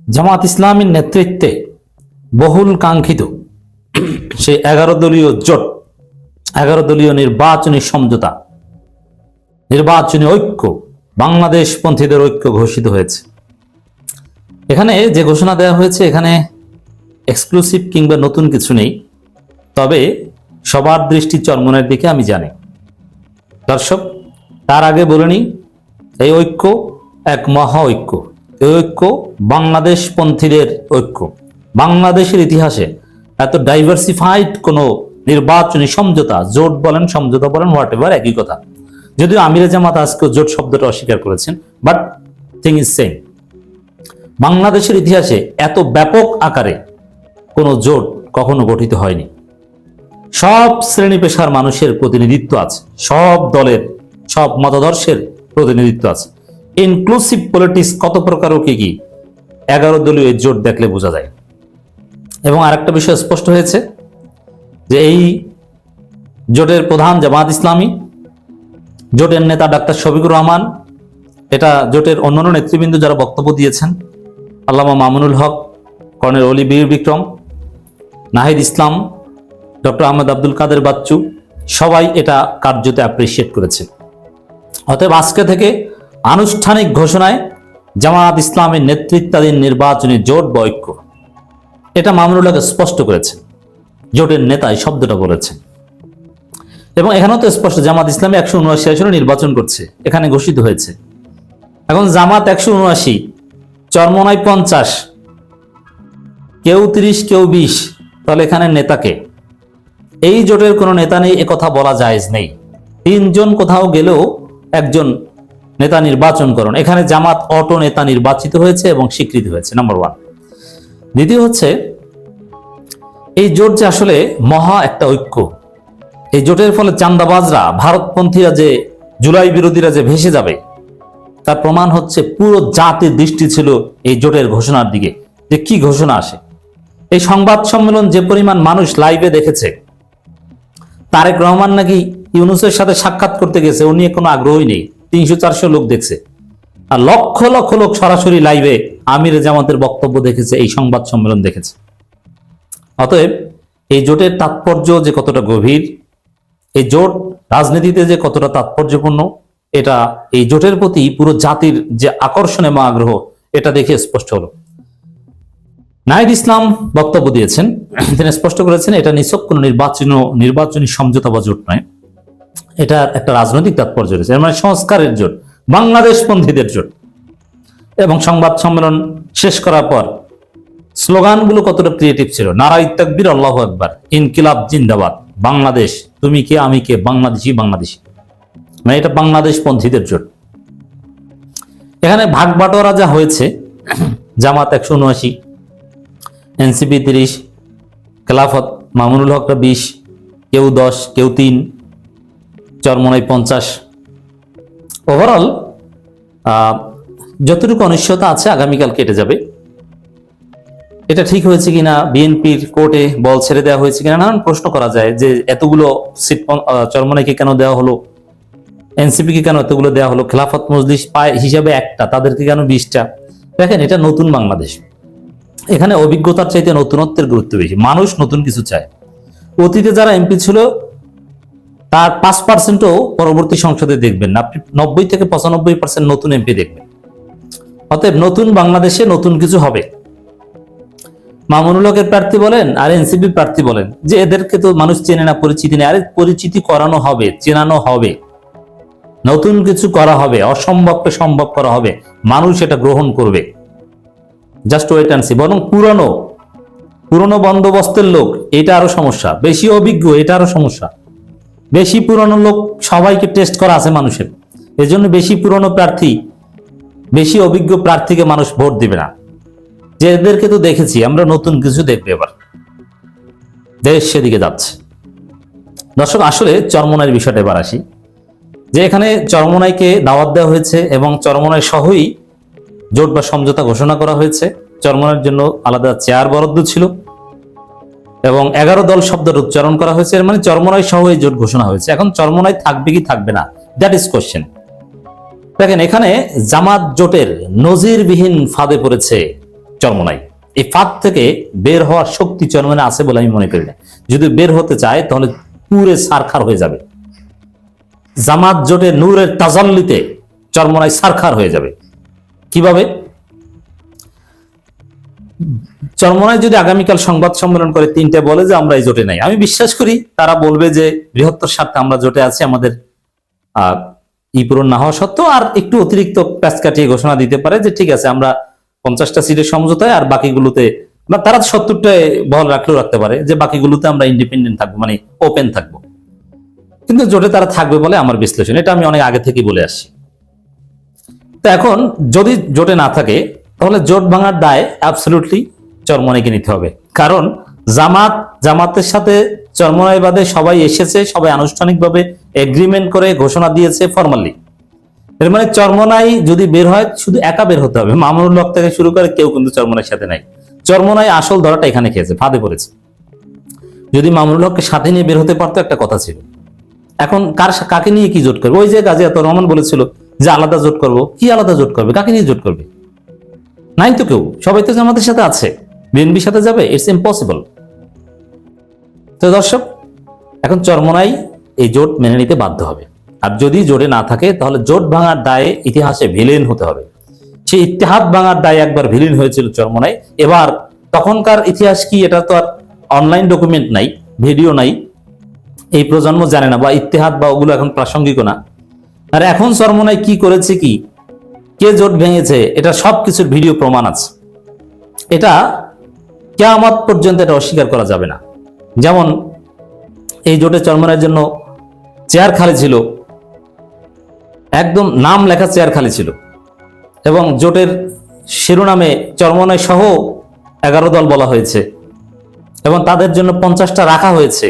জামাত ইসলামীর নেতৃত্বে বহুল কাঙ্ক্ষিত সেই এগারো দলীয় জোট, এগারো দলীয় নির্বাচনী সমঝোতা, নির্বাচনী ঐক্য বাংলাদেশ পন্থীদের ঐক্য ঘোষিত হয়েছে। এখানে যে ঘোষণা দেওয়া হয়েছে, এখানে এক্সক্লুসিভ কিংবা নতুন কিছু নেই, তবে সবার দৃষ্টি চরমনের দিকে আমি জানি। দর্শক, তার আগে বলে এই ঐক্য এক মহা ঐক্য। ঐক্য বাংলাদেশ পন্থীদের ঐক্য। বাংলাদেশের ইতিহাসে এত ডাইভার্সিফাইড কোনো নির্বাচনী সমঝোতা, জোট বলেন, সমঝোতা বলেন হোয়াট এভার একই কথা। যদিও আমিরে জামাত আজকে জোট শব্দটা অস্বীকার করেছেন বাট থিং ইজ সেম বাংলাদেশের ইতিহাসে এত ব্যাপক আকারে কোনো জোট কখনো গঠিত হয়নি। সব শ্রেণি পেশার মানুষের প্রতিনিধিত্ব আছে, সব দলের, সব মতাদর্শের প্রতিনিধিত্ব আছে। ইনক্লুসিভ পলিটিক্স কত প্রকার ও কি কি? এগারো দলীয় জোট দেখলে বোঝা যায়। এবং আরেকটা বিষয় স্পষ্ট হয়েছে যে এই জোটের প্রধান জামাত ইসলামী, জোটের নেতা ডাক্তার শফিকুর রহমান, এটা জোটের অন্যান্য নেতৃবৃন্দ যারা বক্তব্য দিয়েছেন, আল্লামা মামুনুল হক, কর্নেল অলি বীর বিক্রম, নাহিদ ইসলাম, ডক্টর আহমেদ আব্দুল কাদের বাচ্চু, সবাই এটা কার্যতে অ্যাপ্রিসিয়েট করেছে। অতএব আজকে থেকে আনুষ্ঠানিক ঘোষণায় জামায়াত ইসলামের নেতৃত্বাধীন নির্বাচনী জোট বা ঐক্য এটা মামুনুল স্পষ্ট করেছেন। জোটের নেতা এই শব্দটা বলেছেন। এবং এখানেও তো স্পষ্ট জামাত ইসলামী একশো উনআশি আসনে নির্বাচন করছে। এখানে ঘোষিত হয়েছে। এখন জামাত একশো উনআশি চরমনাই পঞ্চাশ, কেউ তিরিশ, কেউ বিশ, তাহলে এখানে নেতাকে এই জোটের কোনো নেতা নেই কথা বলা জায়েজ নেই। তিনজন কোথাও গেলেও একজন নেতা নির্বাচন করুন। এখানে জামাত অটো নেতা নির্বাচিত হয়েছে এবং স্বীকৃতি হয়েছে নাম্বার ওয়ান দ্বিতীয় হচ্ছে, এই জোট যে আসলে মহা একটা ঐক্য। এই জোটের ফলে চান্দাবাজরা, ভারতপন্থীরা যে জুলাই বিরোধীরা যে ভেসে যাবে, তার প্রমাণ হচ্ছে পুরো জাতির দৃষ্টি ছিল এই জোটের ঘোষণার দিকে, যে কি ঘোষণা আসে। এই সংবাদ সম্মেলন যে পরিমাণ মানুষ লাইভে দেখেছে, তারেক রহমান নাকি ইউনুসের সাথে সাক্ষাৎ করতে গেছে নিয়ে কোনো আগ্রহই নেই। তিনশো চারশো লোক দেখছে। আর লক্ষ লক্ষ লোক সরাসরি লাইভে আমির জামাতের বক্তব্য দেখেছে, এই সংবাদ সম্মেলন দেখেছে। অতএব এই জোটের তাৎপর্য যে কতটা গভীর, এই জোট রাজনীতিতে যে কতটা তাৎপর্যপূর্ণ, এটা এই জোটের প্রতি পুরো জাতির যে আকর্ষণ এবং আগ্রহ, এটা দেখে স্পষ্ট হলো। নাইদ ইসলাম বক্তব্য দিয়েছেন। তিনি স্পষ্ট করেছেন, এটা নিছক কোনো নির্বাচন নির্বাচনী সমঝোতা বা জোট নয়। এটা একটা রাজনৈতিক তাৎপর্য রয়েছে। এর মানে সংস্কারের জোট, বাংলাদেশ পন্থীদের জোট। এবং সংবাদ সম্মেলন শেষ করার পর স্লোগানগুলো কতটা ক্রিয়েটিভ ছিল? নারাই তাকবির, আল্লাহ একবার ইনকিলাব জিন্দাবাদ। বাংলাদেশ, তুমি কে, আমি কে? বাংলাদেশি বাংলাদেশি। মানে এটা বাংলাদেশ পন্থীদের জোট। এখানে ভাগ বাটোয়ারা যা হয়েছে, জামাত একশো উনআশি, এনসিপি তিরিশ, খেলাফত মামুনুল হকরা বিশ, কেউ দশ, কেউ তিন চরমনাই পঞ্চাশ। ওভারঅল যতটুকু অনিশ্চয়তা আছে আগামীকাল কেটে যাবে। এটা ঠিক হয়েছে কিনা, বিএনপির কোর্টে বল ছেড়ে দেওয়া হয়েছে কিনা, নানান প্রশ্ন করা যায় যে এতগুলো সিট চরমনাইকে কেন দেওয়া হলো? এনসিপি কে কেন এতগুলো দেওয়া হলো? খেলাফত মজলিস পায় হিসাবে একটা, তাদেরকে কেন বিশটা? দেখেন, এটা নতুন বাংলাদেশ। এখানে অভিজ্ঞতার চাইতে নতুনত্বের গুরুত্ব বেশি। মানুষ নতুন কিছু চায়। অতীতে যারা এমপি ছিল তার পাঁচ পার্সেন্টও পরবর্তী সংসদে দেখবেন আপনি নব্বই থেকে পঁচানব্বই পার্সেন্ট নতুন এমপি দেখবেন। অতএব নতুন বাংলাদেশে নতুন কিছু হবে। মামুনুল হকের প্রার্থী বলেন, আর এনসিপি প্রার্থী বলেন, যে এদেরকে তো মানুষ চেনে না, পরিচিতি নেই, আরে পরিচিতি করানো হবে, চেনানো হবে। নতুন কিছু করা হবে, অসম্ভবকে সম্ভব করা হবে। মানুষ এটা গ্রহণ করবে। Just wait and see. বরং পুরনো পুরনো বন্দোবস্তের লোক, এটা আরও সমস্যা। বেশি অভিজ্ঞ, এটা আরও সমস্যা। বেশি পুরনো লোক সবাইকে টেস্ট করা আছে মানুষের। এজন্য বেশি পুরনো প্রার্থী, বেশি অভিজ্ঞ প্রার্থীকে মানুষ ভোট দিবে না। যেদেরকে তো দেখেছি, আমরা নতুন কিছু দেখবে এবার। দেশ সেদিকে যাচ্ছে। দর্শক, আসলে চরমনাইয়ের বিষয়টা এবার আসি। যে এখানে চরমনাইকে দাওয়াত দেওয়া হয়েছে এবং চরমনাই সহই জোট বা সমঝোতা ঘোষণা করা হয়েছে। চরমনাইয়ের জন্য আলাদা চেয়ার বরাদ্দ ছিল। এবং এগারো দল শব্দের উচ্চারণ করা হয়েছে মানে চরমনাই সহ এই জোট ঘোষণা হয়েছে। এখন চরমনাই থাকবে কি থাকবে না? দ্যাট ইজ কোশ্চেন দেখেন, এখানে জামাত জোটের নজিরবিহীন ফাঁদে পড়েছে চরমনাই। এই ফাঁদ থেকে বের হওয়ার শক্তি চরমনে আছে বলে আমি মনে করি না। যদি বের হতে চায়, তাহলে পুরে সারখার হয়ে যাবে। জামাত জোটে নূরের তাজাল্লিতে চরমনাই সারখার হয়ে যাবে। কীভাবে? চরমনায় যদি আগামীকাল সংবাদ সম্মেলন করে তিনটে বলে যে আমরা এই জোটে নাই, আমি বিশ্বাস করি তারা বলবে যে বৃহত্তর স্বার্থে আমরা জোটে আছি, আমাদের ই পূরণ না হওয়া সত্ত্বেও আর একটু অতিরিক্ত প্যাচ কাটিয়ে ঘোষণা দিতে পারে যে ঠিক আছে, আমরা পঞ্চাশটা সিটের সমঝোতায় আর বাকিগুলোতে, বা তারা সত্তরটায় বহল রাখলেও রাখতে পারে যে বাকিগুলোতে আমরা ইন্ডিপেন্ডেন্ট থাকব মানে ওপেন থাকব। কিন্তু জোটে তারা থাকবে বলে আমার বিশ্লেষণ, এটা আমি অনেক আগে থেকেই বলে আসছি। তো এখন যদি জোটে না থাকে তাহলে জোট ভাঙার দায় অ্যাবসলিউটলি চরমনাইকে নিতে হবে। কারণ জামাত, জামাতের সাথে চরমনাই বাদে সবাই এসেছে, সবাই আনুষ্ঠানিকভাবে এগ্রিমেন্ট করে ঘোষণা দিয়েছে ফর্মালি এর মানে চরমনাই যদি বের হয়, শুধু একা বের হতে হবে। মামুনুল হক থেকে শুরু করে কেউ কিন্তু চরমনাইয়ের সাথে নাই। চরমনাই আসল ধরাটা এখানে খেয়েছে, ফাঁদে পড়েছে। যদি মামুনুল হককে সাথে নিয়ে বের হতে পারতো, একটা কথা ছিল। এখন কার কাকে নিয়ে কি জোট করবে? ওই যে গাজী আত রহমান বলেছিল যে আলাদা জোট করব। কি আলাদা জোট করবে? কাকে নিয়ে জোট করবে? নাই তো কেউ? সবাই তো আমাদের সাথে আছে। বিএনপির সাথে যাবে? ইটস ইম্পসিবল তো দর্শক, এখন চরমনাই এই জোট মেনে নিতে বাধ্য হবে। আর যদি জোটে না থাকে, তাহলে জোট ভাঙার দায়ে ইতিহাসে ভিলেন হতে হবে। সেই ইতিহাদ ভাঙার দায়ে একবার ভিলেন হয়েছিল চরমনাই। এবার তখনকার ইতিহাস কি, এটা তো আর অনলাইন ডকুমেন্ট নাই ভিডিও নাই। এই প্রজন্ম জানে না, বা ইতিহাদ বা ওগুলো এখন প্রাসঙ্গিক না। আর এখন চরমনাই কি করেছে কি? কে জোট ভেঙেছে, এটা সব কিছুর ভিডিও প্রমাণ আছে। এটা কেয়ামত পর্যন্ত এটা অস্বীকার করা যাবে না। যেমন এই জোটে চরমনের জন্য চেয়ার খালি ছিল, একদম নাম লেখা চেয়ার খালি ছিল, এবং জোটের শিরোনামে চরমনায় সহ এগারো দল বলা হয়েছে, এবং তাদের জন্য পঞ্চাশটা রাখা হয়েছে।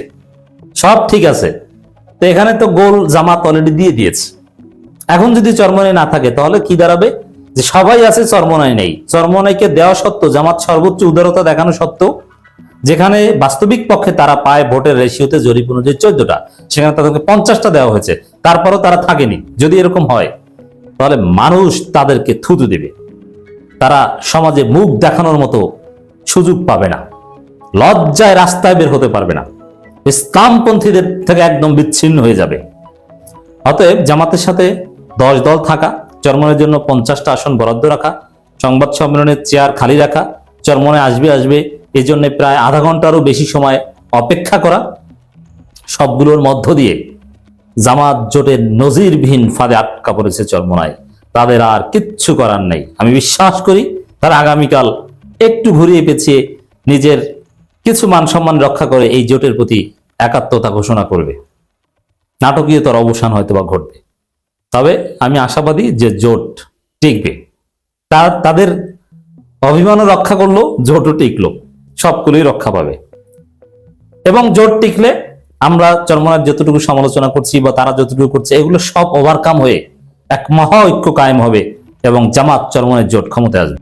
সব ঠিক আছে। তো এখানে তো গোল জামাত অলরেডি দিয়ে দিয়েছে। এখন যদি চরমনাই না থাকে, তাহলে কি দাঁড়াবে? যে সবাই আছে চরমনাই নেই। চরমনাইকে দেওয়া সত্ত্বেও, জামাত সর্বোচ্চ উদারতা দেখানো সত্ত্বেও, যেখানে বাস্তবিক পক্ষে তারা পায় ভোটের রেশিওতে জরিপ অনুযায়ী চোদ্দটা, সেখানে তাদেরকে পঞ্চাশটা দেওয়া হয়েছে। তারপরও তারা থাকেনি। যদি এরকম হয়, তাহলে মানুষ তাদেরকে থুতু দেবে। তারা সমাজে মুখ দেখানোর মতো সুযোগ পাবে না। লজ্জায় রাস্তায় বের হতে পারবে না। ইসলামপন্থীদের থেকে একদম বিচ্ছিন্ন হয়ে যাবে। অতএব জামাতের সাথে দশ দল থাকা, চরমনের জন্য পঞ্চাশটা আসন বরাদ্দ রাখা, সংবাদ সম্মেলনের চেয়ার খালি রাখা, চরমনে আসবে আসবে এই জন্য প্রায় আধা ঘন্টারও বেশি সময় অপেক্ষা করা, সবগুলোর মধ্য দিয়ে জামাত জোটের নজিরবিহীন ফাঁদে আটকা পড়েছে চরমনায়। তাদের আর কিচ্ছু করার নেই। আমি বিশ্বাস করি, তারা আগামীকাল একটু ঘুরিয়ে পেঁচিয়ে নিজের কিছু মান সম্মান রক্ষা করে এই জোটের প্রতি একাত্মতা ঘোষণা করবে। নাটকীয়তার অবসান হয়তো বা ঘটবে। তবে আমি আশাবাদী যে জোট টিকবে। তার তাদের অভিমানও রক্ষা করল, জোটও টিকলো, সবগুলোই রক্ষা পাবে। এবং জোট টিকলে আমরা চরমনার যতটুকু সমালোচনা করছি বা তারা যতটুকু করছে, এগুলো সব ওভারকাম হয়ে এক মহা ঐক্য কায়েম হবে এবং জামাত চর্মনের জোট ক্ষমতায় আসবে।